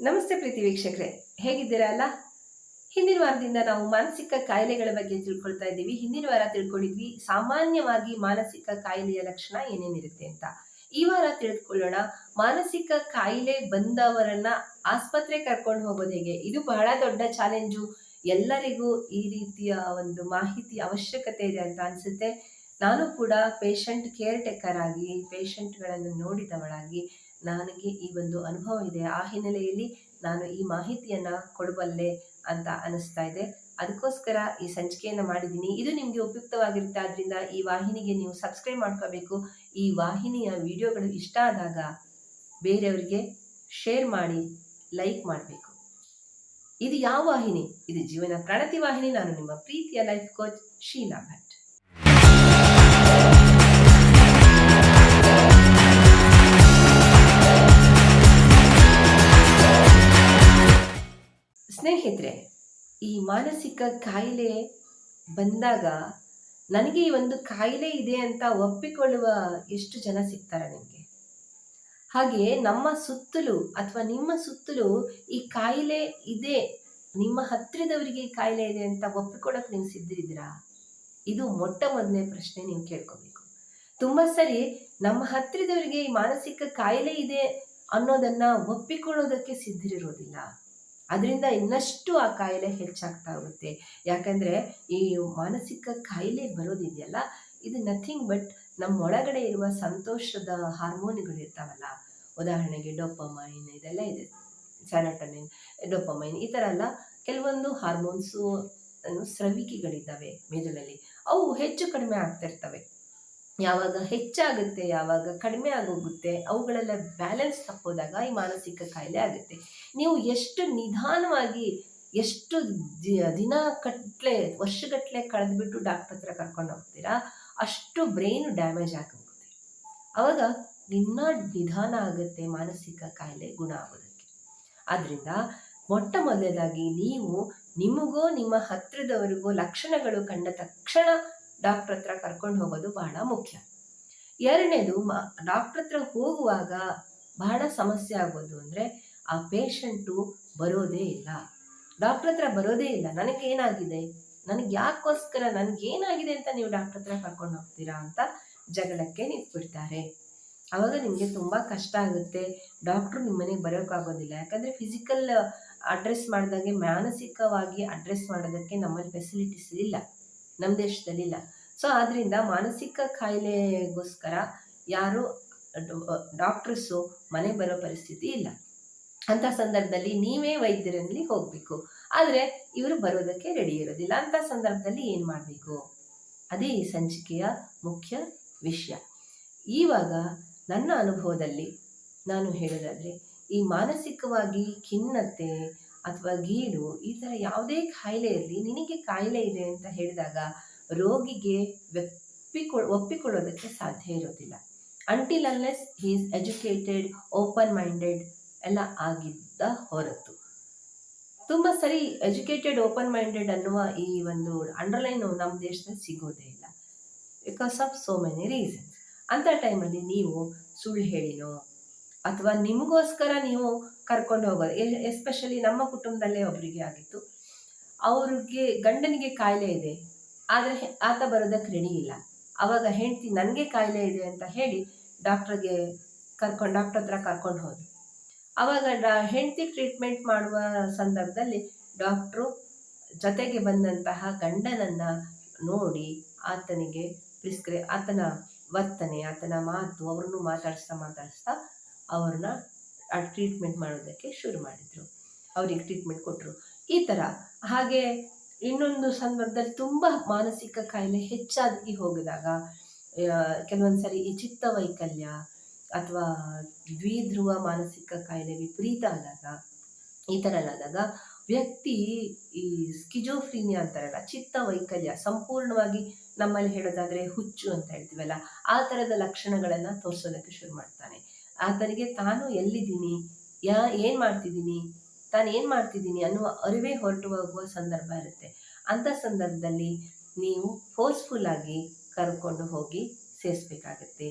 ನಮಸ್ತೆ ಪ್ರೀತಿ ವೀಕ್ಷಕರೇ. ಹೇಗಿದ್ದೀರಾ ಅಲ್ಲ? ಹಿಂದಿನ ವಾರದಿಂದ ನಾವು ಮಾನಸಿಕ ಕಾಯಿಲೆಗಳ ಬಗ್ಗೆ ತಿಳ್ಕೊಳ್ತಾ ಇದ್ದೀವಿ. ಹಿಂದಿನ ವಾರ ತಿಳ್ಕೊಂಡಿದ್ವಿ, ಸಾಮಾನ್ಯವಾಗಿ ಮಾನಸಿಕ ಕಾಯಿಲೆಯ ಲಕ್ಷಣ ಏನೇನಿರುತ್ತೆ ಅಂತ. ಈ ವಾರ ತಿಳಿದುಕೊಳ್ಳೋಣ ಮಾನಸಿಕ ಕಾಯಿಲೆ ಬಂದವರನ್ನ ಆಸ್ಪತ್ರೆ ಕರ್ಕೊಂಡು ಹೋಗೋದು ಹೇಗೆ? ಇದು ಬಹಳ ದೊಡ್ಡ ಚಾಲೆಂಜು. ಎಲ್ಲರಿಗೂ ಈ ರೀತಿಯ ಒಂದು ಮಾಹಿತಿ ಅವಶ್ಯಕತೆ ಇದೆ ಅಂತ ಅನ್ಸುತ್ತೆ. ನಾನು ಕೂಡ ಪೇಷಂಟ್ ಕೇರ್ ಟೇಕರ್ ಆಗಿ, ಪೇಷಂಟ್ಗಳನ್ನು ನೋಡಿದವಳಾಗಿ ನನಗೆ ಈ ಒಂದು ಅನುಭವ ಇದೆ. ಆ ಹಿನ್ನೆಲೆಯಲ್ಲಿ ನಾನು ಈ ಮಾಹಿತಿಯನ್ನ ಕೊಡಬಲ್ಲೆ ಅಂತ ಅನಿಸ್ತಾ ಇದೆ. ಅದಕ್ಕೋಸ್ಕರ ಈ ಸಂಚಿಕೆಯನ್ನು ಮಾಡಿದ್ದೀನಿ. ಇದು ನಿಮಗೆ ಉಪಯುಕ್ತವಾಗಿರುತ್ತೆ ಆದ್ದರಿಂದ ಈ ವಾಹಿನಿಗೆ ನೀವು ಸಬ್ಸ್ಕ್ರೈಬ್ ಮಾಡ್ಕೋಬೇಕು. ಈ ವಾಹಿನಿಯ ವಿಡಿಯೋಗಳು ಇಷ್ಟ ಆದಾಗ ಬೇರೆಯವರಿಗೆ ಶೇರ್ ಮಾಡಿ, ಲೈಕ್ ಮಾಡಬೇಕು. ಇದು ಯಾವ ವಾಹಿನಿ? ಇದು ಜೀವನ ಪ್ರಣತಿ ವಾಹಿನಿ. ನಾನು ನಿಮ್ಮ ಪ್ರೀತಿಯ ಲೈಫ್ ಕೋಚ್ ಶೀಲಾ ಸ್ನೇಹಿತರೆ, ಈ ಮಾನಸಿಕ ಕಾಯಿಲೆ ಬಂದಾಗ ನನಗೆ ಈ ಒಂದು ಕಾಯಿಲೆ ಇದೆ ಅಂತ ಒಪ್ಪಿಕೊಳ್ಳುವ ಎಷ್ಟು ಜನ ಸಿಗ್ತಾರೆ ನಿಮಗೆ? ಹಾಗೆ ನಮ್ಮ ಸುತ್ತಲೂ ಅಥವಾ ನಿಮ್ಮ ಸುತ್ತಲೂ ಈ ಕಾಯಿಲೆ ಇದೆ, ನಿಮ್ಮ ಹತ್ತಿರದವರಿಗೆ ಈ ಕಾಯಿಲೆ ಇದೆ ಅಂತ ಒಪ್ಪಿಕೊಳ್ಳೋಕೆ ನೀವು ಸಿದ್ಧರಿದ್ದೀರಾ? ಇದು ಮೊಟ್ಟ ಮೊದಲನೇ ಪ್ರಶ್ನೆ ನೀವು ಕೇಳ್ಕೋಬೇಕು. ತುಂಬ ಸರಿ, ನಮ್ಮ ಹತ್ತಿರದವರಿಗೆ ಈ ಮಾನಸಿಕ ಕಾಯಿಲೆ ಇದೆ ಅನ್ನೋದನ್ನ ಒಪ್ಪಿಕೊಳ್ಳೋದಕ್ಕೆ ಸಿದ್ಧರಿರೋದಿಲ್ಲ. ಅದರಿಂದ ಇನ್ನಷ್ಟು ಆ ಕಾಯಿಲೆ ಹೆಚ್ಚಾಗ್ತಾ ಹೋಗುತ್ತೆ. ಯಾಕಂದರೆ ಈ ಮಾನಸಿಕ ಕಾಯಿಲೆ ಬರೋದಿದೆಯಲ್ಲ, ಇದು ನಥಿಂಗ್ ಬಟ್ ನಮ್ಮ ಒಳಗಡೆ ಇರುವ ಸಂತೋಷದ ಹಾರ್ಮೋನ್ಗಳು ಇರ್ತಾವಲ್ಲ. ಉದಾಹರಣೆಗೆ ಡೋಪಮೈನ್ ಇದೆಲ್ಲ ಇದೆ ಸ್ಯಾನಟಮಿನ್ ಡೋಪಮೈನ್ ಈ ಥರ ಎಲ್ಲ ಕೆಲವೊಂದು ಹಾರ್ಮೋನ್ಸು ಸ್ರವಿಕೆಗಳಿದ್ದಾವೆ ಮೆದುಳಲ್ಲಿ. ಅವು ಹೆಚ್ಚು ಕಡಿಮೆ ಆಗ್ತಿರ್ತವೆ ಯಾವಾಗ ಹೆಚ್ಚಾಗುತ್ತೆ, ಯಾವಾಗ ಕಡಿಮೆ ಆಗೋಗುತ್ತೆ, ಅವುಗಳೆಲ್ಲ ಬ್ಯಾಲೆನ್ಸ್ ತಪ್ಪೋದಾಗ ಈ ಮಾನಸಿಕ ಕಾಯಿಲೆ ಆಗುತ್ತೆ. ನೀವು ಎಷ್ಟು ನಿಧಾನವಾಗಿ ಎಷ್ಟು ದಿನ ಕಟ್ಲೆ ವರ್ಷಗಟ್ಟಲೆ ಕಳೆದ್ಬಿಟ್ಟು ಡಾಕ್ಟರ್ ಹತ್ರ ಕರ್ಕೊಂಡು ಹೋಗ್ತೀರಾ, ಅಷ್ಟು ಬ್ರೈನ್ ಡ್ಯಾಮೇಜ್ ಆಗೋಗುತ್ತೆ. ಅವಾಗ ಇನ್ನ ನಿಧಾನ ಆಗುತ್ತೆ ಮಾನಸಿಕ ಕಾಯಿಲೆ ಗುಣ ಆಗೋದಕ್ಕೆ. ಆದ್ದರಿಂದ ಮೊಟ್ಟ ಮೊದಲನೇದಾಗಿ ನೀವು ನಿಮಗೋ ನಿಮ್ಮ ಹತ್ತಿರದವರಿಗೋ ಲಕ್ಷಣಗಳು ಕಂಡ ತಕ್ಷಣ ಡಾಕ್ಟರ್ ಹತ್ರ ಕರ್ಕೊಂಡು ಹೋಗೋದು ಬಹಳ ಮುಖ್ಯ. ಎರಡನೇದು ಡಾಕ್ಟರ್ ಹತ್ರ ಹೋಗುವಾಗ ಬಹಳ ಸಮಸ್ಯೆ ಆಗೋದು ಅಂದರೆ ಆ ಪೇಷಂಟು ಬರೋದೇ ಇಲ್ಲ. ಡಾಕ್ಟರ್ ಹತ್ರ ಬರೋದೇ ಇಲ್ಲ. ನನಗೆ ಏನಾಗಿದೆ ನನಗೆ ಯಾಕೋಸ್ಕರ ನನಗೇನಾಗಿದೆ ಅಂತ ನೀವು ಡಾಕ್ಟರ್ ಹತ್ರ ಕರ್ಕೊಂಡು ಹೋಗ್ತೀರಾ ಅಂತ ಜಗಳಕ್ಕೆ ನಿಂತ್ಬಿಡ್ತಾರೆ. ಆವಾಗ ನಿಮಗೆ ತುಂಬ ಕಷ್ಟ ಆಗುತ್ತೆ. ಡಾಕ್ಟ್ರು ನಿಮ್ಮ ಮನೆಗೆ ಬರೋಕ್ಕಾಗೋದಿಲ್ಲ ಯಾಕಂದರೆ ಫಿಸಿಕಲ್ ಅಡ್ರೆಸ್ ಮಾಡಿದಾಗೆ ಮಾನಸಿಕವಾಗಿ ಅಡ್ರೆಸ್ ಮಾಡೋದಕ್ಕೆ ನಮ್ಮಲ್ಲಿ ಫೆಸಿಲಿಟೀಸ್ ಇಲ್ಲ. ನಮ್ಮ ದೇಶದಲ್ಲಿಲ್ಲ ಸೊ ಆದ್ದರಿಂದ ಮಾನಸಿಕ ಕಾಯಿಲೆಗೋಸ್ಕರ ಯಾರು ಡಾಕ್ಟ್ರಸ್ಸು ಮನೆ ಬರೋ ಪರಿಸ್ಥಿತಿ ಇಲ್ಲ. ಅಂಥ ಸಂದರ್ಭದಲ್ಲಿ ನೀವೇ ವೈದ್ಯರಲ್ಲಿ ಹೋಗಬೇಕು. ಆದರೆ ಇವರು ಬರೋದಕ್ಕೆ ರೆಡಿ ಇರೋದಿಲ್ಲ. ಅಂಥ ಸಂದರ್ಭದಲ್ಲಿ ಏನು ಮಾಡಬೇಕು? ಅದೇ ಈ ಸಂಚಿಕೆಯ ಮುಖ್ಯ ವಿಷಯ. ಈವಾಗ ನನ್ನ ಅನುಭವದಲ್ಲಿ ನಾನು ಹೇಳೋದಾದರೆ, ಈ ಮಾನಸಿಕವಾಗಿ ಖಿನ್ನತೆ ಅಥವಾ ಗೀಳು ಈ ಥರ ಯಾವುದೇ ಕಾಯಿಲೆ ಇರಲಿ ನಿನಗೆ ಕಾಯಿಲೆ ಇದೆ ಅಂತ ಹೇಳಿದಾಗ ರೋಗಿಗೆ ಒಪ್ಪಿಕೊ ಒಪ್ಪಿಕೊಳ್ಳೋದಕ್ಕೆ ಸಾಧ್ಯ ಇರೋದಿಲ್ಲ. Until unless is educated open minded ಎಲ್ಲ ಆಗಿದ್ದ ಹೊರತು. ತುಂಬ ಸರಿ ಎಜುಕೇಟೆಡ್ ಓಪನ್ ಮೈಂಡೆಡ್ ಅನ್ನುವ ಈ ಒಂದು ಅಂಡರ್ಲೈನು ನಮ್ಮ ದೇಶದಲ್ಲಿ ಸಿಗೋದೇ ಇಲ್ಲ. Because of so many reasons ಅಂಥ ಟೈಮಲ್ಲಿ ನೀವು ಸುಳ್ಳು ಹೇಳಿನೋ, ಅಥವಾ ನಿಮಗೋಸ್ಕರ ನೀವು ಕರ್ಕೊಂಡು ಹೋಗೋದು ಎಸ್ಪೆಷಲಿ ನಮ್ಮ ಕುಟುಂಬದಲ್ಲೇ ಒಬ್ಬರಿಗೆ ಆಗಿತ್ತು ಅವ್ರಿಗೆ ಗಂಡನಿಗೆ ಕಾಯಿಲೆ ಇದೆ. ಆದರೆ ಆತ ಬರೋದಕ್ಕೆ ರೆಡಿ ಇಲ್ಲ. ಅವಾಗ ಹೆಂಡತಿ ನನಗೆ ಕಾಯಿಲೆ ಇದೆ ಅಂತ ಹೇಳಿ ಡಾಕ್ಟ್ರಿಗೆ ಕರ್ಕೊಂಡು ಡಾಕ್ಟ್ರ್ ಹತ್ರ ಕರ್ಕೊಂಡು ಹೋದ್ರು ಅವಾಗ ಡಾ ಹೆಂಡ್ತಿ ಟ್ರೀಟ್ಮೆಂಟ್ ಮಾಡುವ ಸಂದರ್ಭದಲ್ಲಿ ಡಾಕ್ಟ್ರು ಜೊತೆಗೆ ಬಂದಂತಹ ಗಂಡನನ್ನು ನೋಡಿ ಆತನಿಗೆ ಪ್ರಿಸ್ಕ್ರಿ ಆತನ ವರ್ತನೆ, ಆತನ ಮಾತು, ಅವ್ರನ್ನೂ ಮಾತಾಡಿಸ್ತಾ ಮಾತಾಡಿಸ್ತಾ ಅವ್ರನ್ನ ಆ ಟ್ರೀಟ್ಮೆಂಟ್ ಮಾಡೋದಕ್ಕೆ ಶುರು ಮಾಡಿದರು. ಅವ್ರಿಗೆ ಟ್ರೀಟ್ಮೆಂಟ್ ಕೊಟ್ಟರು ಈ ಥರ ಹಾಗೆ ಇನ್ನೊಂದು ಸಂದರ್ಭದಲ್ಲಿ ತುಂಬ ಮಾನಸಿಕ ಕಾಯಿಲೆ ಹೆಚ್ಚಾಗಿ ಹೋಗಿದಾಗ ಕೆಲವೊಂದು ಸರಿ ಈ ಚಿತ್ತ ವೈಕಲ್ಯ ಅಥವಾ ದ್ವಿಧ್ರುವ ಮಾನಸಿಕ ಕಾಯಿಲೆ ವಿಪರೀತ ಆದಾಗ, ಈ ಥರ ಆದಾಗ ವ್ಯಕ್ತಿ ಈ ಸ್ಕಿಜೋಫ್ರೀನಿಯಾ ಅಂತಾರಲ್ಲ ಚಿತ್ತ ವೈಕಲ್ಯ ಸಂಪೂರ್ಣವಾಗಿ ನಮ್ಮಲ್ಲಿ ಹೇಳೋದಾದ್ರೆ ಹುಚ್ಚು ಅಂತ ಹೇಳ್ತೀವಲ್ಲ ಆ ಥರದ ಲಕ್ಷಣಗಳನ್ನು ತೋರಿಸೋದಕ್ಕೆ ಶುರು ಮಾಡ್ತಾನೆ. ಆತನಿಗೆ ತಾನು ಎಲ್ಲಿದ್ದೀನಿ, ಯಾ, ಏನು ಮಾಡ್ತಿದ್ದೀನಿ ತಾನು ಏನು ಮಾಡ್ತಿದ್ದೀನಿ ಅನ್ನುವ ಅರಿವೇ ಹೊರಟು ಹೋಗುವ ಸಂದರ್ಭ ಇರುತ್ತೆ. ಅಂಥ ಸಂದರ್ಭದಲ್ಲಿ ನೀವು ಫೋರ್ಸ್ಫುಲ್ ಆಗಿ ಕರ್ಕೊಂಡು ಹೋಗಿ ಸೇರಿಸ್ಬೇಕಾಗತ್ತೆ.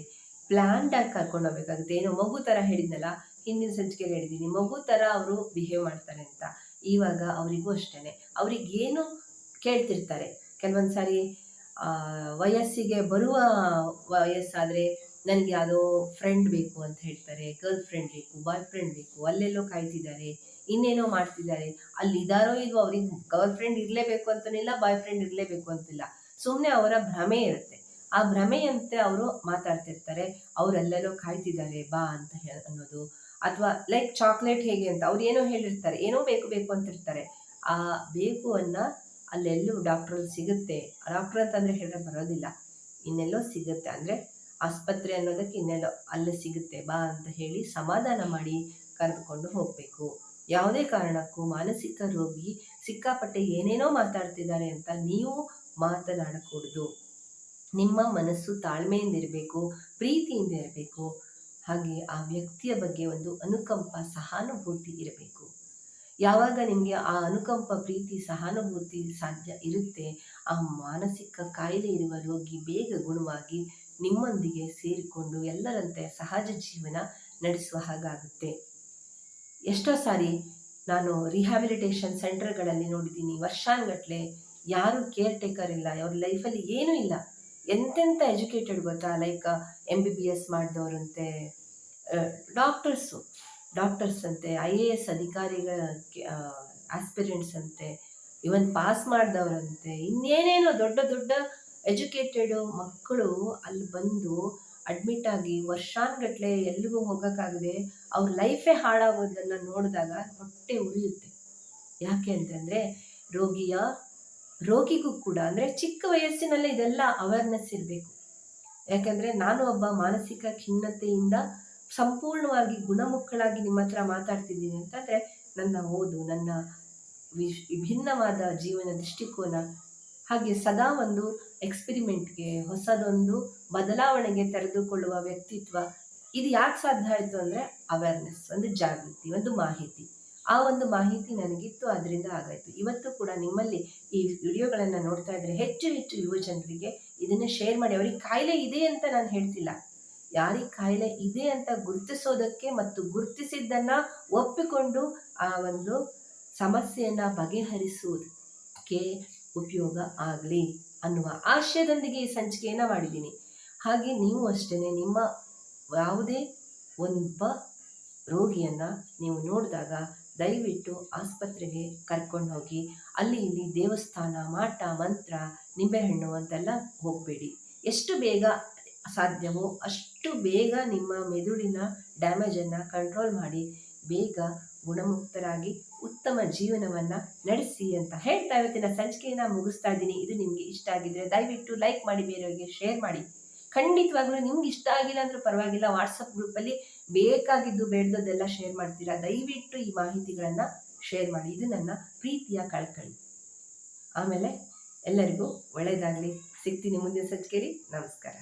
ಪ್ಲ್ಯಾನ್ಡಾಗಿ ಕರ್ಕೊಂಡು ಹೋಗ್ಬೇಕಾಗುತ್ತೆ. ಏನೋ ಮಗು ಥರ ಹೇಳಿದ್ನಲ್ಲ, ಹಿಂದಿನ ಸಂಚಿಕೆಯಲ್ಲಿ ಹೇಳಿದ್ದೀನಿ. ಮಗು ಥರ ಅವರು ಬಿಹೇವ್ ಮಾಡ್ತಾರೆ ಅಂತ. ಇವಾಗ ಅವರಿಗೂ ಅಷ್ಟೇ ಅವ್ರಿಗೇನು ಕೇಳ್ತಿರ್ತಾರೆ. ಕೆಲವೊಂದು ಸಾರಿ ವಯಸ್ಸಿಗೆ ಬರುವ ವಯಸ್ಸಾದರೆ ನನಗೆ ಯಾವುದೋ ಫ್ರೆಂಡ್ ಬೇಕು ಅಂತ ಹೇಳ್ತಾರೆ ಗರ್ಲ್ ಫ್ರೆಂಡ್ ಬೇಕು ಬಾಯ್ ಫ್ರೆಂಡ್ ಬೇಕು, ಅಲ್ಲೆಲ್ಲೋ ಕಾಯ್ತಿದ್ದಾರೆ, ಇನ್ನೇನೋ ಮಾಡ್ತಿದ್ದಾರೆ. ಅಲ್ಲಿ ಇದಾರೋ ಇಲ್ವೋ ಅವ್ರಿಗೆ ಗರ್ಲ್ ಫ್ರೆಂಡ್ ಇರಲೇಬೇಕು ಅಂತನಿಲ್ಲ ಬಾಯ್ ಫ್ರೆಂಡ್ ಇರಲೇಬೇಕು ಅಂತಿಲ್ಲ. ಸುಮ್ಮನೆ ಅವರ ಭ್ರಮೆ ಇರುತ್ತೆ. ಆ ಭ್ರಮೆಯಂತೆ ಅವರು ಮಾತಾಡ್ತಿರ್ತಾರೆ ಅವರೆಲ್ಲರೂ ಕಾಯ್ತಿದ್ದಾರೆ, ಬಾ ಅಂತ ಹೇಳ ಅನ್ನೋದು. ಅಥವಾ ಲೈಕ್ ಚಾಕ್ಲೇಟ್ ಹೇಗೆ ಅಂತ ಅವ್ರು ಏನೋ ಹೇಳಿರ್ತಾರೆ, ಏನೋ ಬೇಕು ಬೇಕು ಅಂತಿರ್ತಾರೆ. ಆ ಬೇಕು ಅನ್ನ ಅಲ್ಲೆಲ್ಲೂ ಡಾಕ್ಟ್ರಲ್ಲಿ ಸಿಗುತ್ತೆ. ಡಾಕ್ಟ್ರ್ ಅಂತಂದರೆ ಹೇಳಿದ್ರೆ ಬರೋದಿಲ್ಲ. ಇನ್ನೆಲ್ಲೋ ಸಿಗುತ್ತೆ. ಅಂದರೆ ಆಸ್ಪತ್ರೆ ಅನ್ನೋದಕ್ಕೆ ಇನ್ನೆಲ್ಲೋ ಅಲ್ಲೇ ಸಿಗುತ್ತೆ, ಬಾ ಅಂತ ಹೇಳಿ ಸಮಾಧಾನ ಮಾಡಿ ಕರೆದುಕೊಂಡು ಹೋಗಬೇಕು. ಯಾವುದೇ ಕಾರಣಕ್ಕೂ ಮಾನಸಿಕ ರೋಗಿ ಸಿಕ್ಕಾಪಟ್ಟೆ ಏನೇನೋ ಮಾತಾಡ್ತಿದ್ದಾರೆ ಅಂತ ನೀವು ಮಾತನಾಡಕೂಡದು. ನಿಮ್ಮ ಮನಸ್ಸು ತಾಳ್ಮೆಯಿಂದ ಇರಬೇಕು ಪ್ರೀತಿಯಿಂದ ಇರಬೇಕು. ಹಾಗೆ ಆ ವ್ಯಕ್ತಿಯ ಬಗ್ಗೆ ಒಂದು ಅನುಕಂಪ, ಸಹಾನುಭೂತಿ ಇರಬೇಕು. ಯಾವಾಗ ನಿಮಗೆ ಆ ಅನುಕಂಪ, ಪ್ರೀತಿ, ಸಹಾನುಭೂತಿ ಸಾಧ್ಯ ಇರುತ್ತೆ, ಆ ಮಾನಸಿಕ ಕಾಯಿಲೆ ಇರುವ ರೋಗಿ ಬೇಗ ಗುಣವಾಗಿ ನಿಮ್ಮೊಂದಿಗೆ ಸೇರಿಕೊಂಡು ಎಲ್ಲರಂತೆ ಸಹಜ ಜೀವನ ನಡೆಸುವ ಹಾಗಾಗುತ್ತೆ. ಎಷ್ಟೋ ಸಾರಿ ನಾನು ರಿಹ್ಯಾಬಿಲಿಟೇಷನ್ ಸೆಂಟರ್ಗಳಲ್ಲಿ ನೋಡಿದ್ದೀನಿ, ವರ್ಷಾನ್ಗಟ್ಲೆ ಯಾರು ಕೇರ್ ಟೇಕರ್ ಇಲ್ಲ, ಅವ್ರ ಲೈಫಲ್ಲಿ ಏನೂ ಇಲ್ಲ. ಎಂತೆಂಥ ಎಜುಕೇಟೆಡ್ ಗೊತ್ತಾ? Like M B B S ಮಾಡಿದವರಂತೆ doctors doctors ಅಂತೆ ಐ ಎ ಎಸ್ ಅಧಿಕಾರಿಗಳ ಆಸ್ಪಿರೆಂಟ್ಸ್ ಅಂತೆ. ಇವನ್ ಪಾಸ್ ಮಾಡಿದವರಂತೆ. ಇನ್ನೇನೇನೋ ದೊಡ್ಡ ದೊಡ್ಡ ಎಜುಕೇಟೆಡ್ ಮಕ್ಕಳು ಅಲ್ಲಿ ಬಂದು ಅಡ್ಮಿಟ್ ಆಗಿ ವರ್ಷಾನುಗಟ್ಲೆ ಎಲ್ಲಿಗೂ ಹೋಗೋಕ್ಕಾಗದೆ ಅವ್ರ ಲೈಫೇ ಹಾಳಾಗೋದನ್ನು ನೋಡಿದಾಗ ಹೊಟ್ಟೆ ಉರಿಯುತ್ತೆ. ಯಾಕೆ ಅಂತಂದರೆ ರೋಗಿಯ, ರೋಗಿಗೂ ಕೂಡ ಅಂದರೆ ಚಿಕ್ಕ ವಯಸ್ಸಿನಲ್ಲೇ ಇದೆಲ್ಲ ಅವೇರ್ನೆಸ್ ಇರಬೇಕು. ಯಾಕೆಂದರೆ ನಾನು ಒಬ್ಬ ಮಾನಸಿಕ ಖಿನ್ನತೆಯಿಂದ ಸಂಪೂರ್ಣವಾಗಿ ಗುಣಮುಖಳಾಗಿ ನಿಮ್ಮ ಹತ್ರ ಮಾತಾಡ್ತಿದ್ದೀನಿ ಅಂತಂದರೆ ನನ್ನ ಓದು, ನನ್ನ ವಿಶ್, ವಿಭಿನ್ನವಾದ ಜೀವನ ದೃಷ್ಟಿಕೋನ ಹಾಗೆ ಸದಾ ಒಂದು ಎಕ್ಸ್ಪಿರಿಮೆಂಟ್ಗೆ ಹೊಸದೊಂದು ಬದಲಾವಣೆಗೆ ತೆರೆದುಕೊಳ್ಳುವ ವ್ಯಕ್ತಿತ್ವ, ಇದು ಯಾಕೆ ಸಾಧ್ಯ ಆಯಿತು ಅಂದರೆ ಅವೇರ್ನೆಸ್ ಒಂದು ಜಾಗೃತಿ, ಒಂದು ಮಾಹಿತಿ. ಆ ಒಂದು ಮಾಹಿತಿ ನನಗಿತ್ತು ಅದರಿಂದ ಆಗಾಯಿತು. ಇವತ್ತು ಕೂಡ ನಿಮ್ಮಲ್ಲಿ ಈ ವಿಡಿಯೋಗಳನ್ನು ನೋಡ್ತಾ ಇದ್ದರೆ ಹೆಚ್ಚು ಹೆಚ್ಚು ಯುವ ಜನರಿಗೆ ಇದನ್ನು ಶೇರ್ ಮಾಡಿ. ಅವ್ರಿಗೆ ಕಾಯಿಲೆ ಇದೆ ಅಂತ ನಾನು ಹೇಳ್ತಿಲ್ಲ. ಯಾರಿಗೆ ಕಾಯಿಲೆ ಇದೆ ಅಂತ ಗುರುತಿಸೋದಕ್ಕೆ ಮತ್ತು ಗುರುತಿಸಿದ್ದನ್ನು ಒಪ್ಪಿಕೊಂಡು ಆ ಒಂದು ಸಮಸ್ಯೆಯನ್ನು ಬಗೆಹರಿಸುವುದಕ್ಕೆ ಉಪಯೋಗ ಆಗಲಿ ಅನ್ನುವ ಆಶಯದೊಂದಿಗೆ ಈ ಸಂಚಿಕೆಯನ್ನು ಮಾಡಿದ್ದೀನಿ. ಹಾಗೆ ನೀವು ಅಷ್ಟೇ ನಿಮ್ಮ ಯಾವುದೇ ಒಬ್ಬ ರೋಗಿಯನ್ನು ನೀವು ನೋಡಿದಾಗ ದಯವಿಟ್ಟು ಆಸ್ಪತ್ರೆಗೆ ಕರ್ಕೊಂಡು ಹೋಗಿ, ಅಲ್ಲಿ ಇಲ್ಲಿ ದೇವಸ್ಥಾನ, ಮಾಟ, ಮಂತ್ರ, ನಿಂಬೆಹಣ್ಣು ಅಂತೆಲ್ಲ ಹೋಗಬೇಡಿ. ಎಷ್ಟು ಬೇಗ ಸಾಧ್ಯವೋ ಅಷ್ಟು ಬೇಗ ನಿಮ್ಮ ಮೆದುಳಿನ ಡ್ಯಾಮೇಜನ್ನು ಕಂಟ್ರೋಲ್ ಮಾಡಿ, ಬೇಗ ಗುಣಮುಕ್ತರಾಗಿ ಉತ್ತಮ ಜೀವನವನ್ನು ನಡೆಸಿ ಅಂತ ಹೇಳ್ತಾ ಇವತ್ತಿನ ಸಂಚಿಕೆಯನ್ನು ಮುಗಿಸ್ತಾ ಇದ್ದೀನಿ. ಇದು ನಿಮಗೆ ಇಷ್ಟ ಆಗಿದ್ರೆ ದಯವಿಟ್ಟು ಲೈಕ್ ಮಾಡಿ, ಬೇರೆಯವರಿಗೆ ಶೇರ್ ಮಾಡಿ. ಖಂಡಿತವಾಗ್ಲೂ ನಿಮ್ಗೆ ಇಷ್ಟ ಆಗಿಲ್ಲ ಅಂದ್ರೆ ಪರವಾಗಿಲ್ಲ. ವಾಟ್ಸಪ್ ಗ್ರೂಪಲ್ಲಿ ಬೇಕಾಗಿದ್ದು ಬೇಡದೆಲ್ಲ ಶೇರ್ ಮಾಡ್ತೀರಾ? ದಯವಿಟ್ಟು ಈ ಮಾಹಿತಿಗಳನ್ನು ಶೇರ್ ಮಾಡಿ. ಇದು ನನ್ನ ಪ್ರೀತಿಯ ಕಳ್ಕಳಿ. ಆಮೇಲೆ ಎಲ್ಲರಿಗೂ ಒಳ್ಳೆಯದಾಗಲಿ ಸಿಗ್ತೀನಿ ಮುಂದಿನ ಸಂಚಿಕೆಯಲ್ಲಿ. ನಮಸ್ಕಾರ.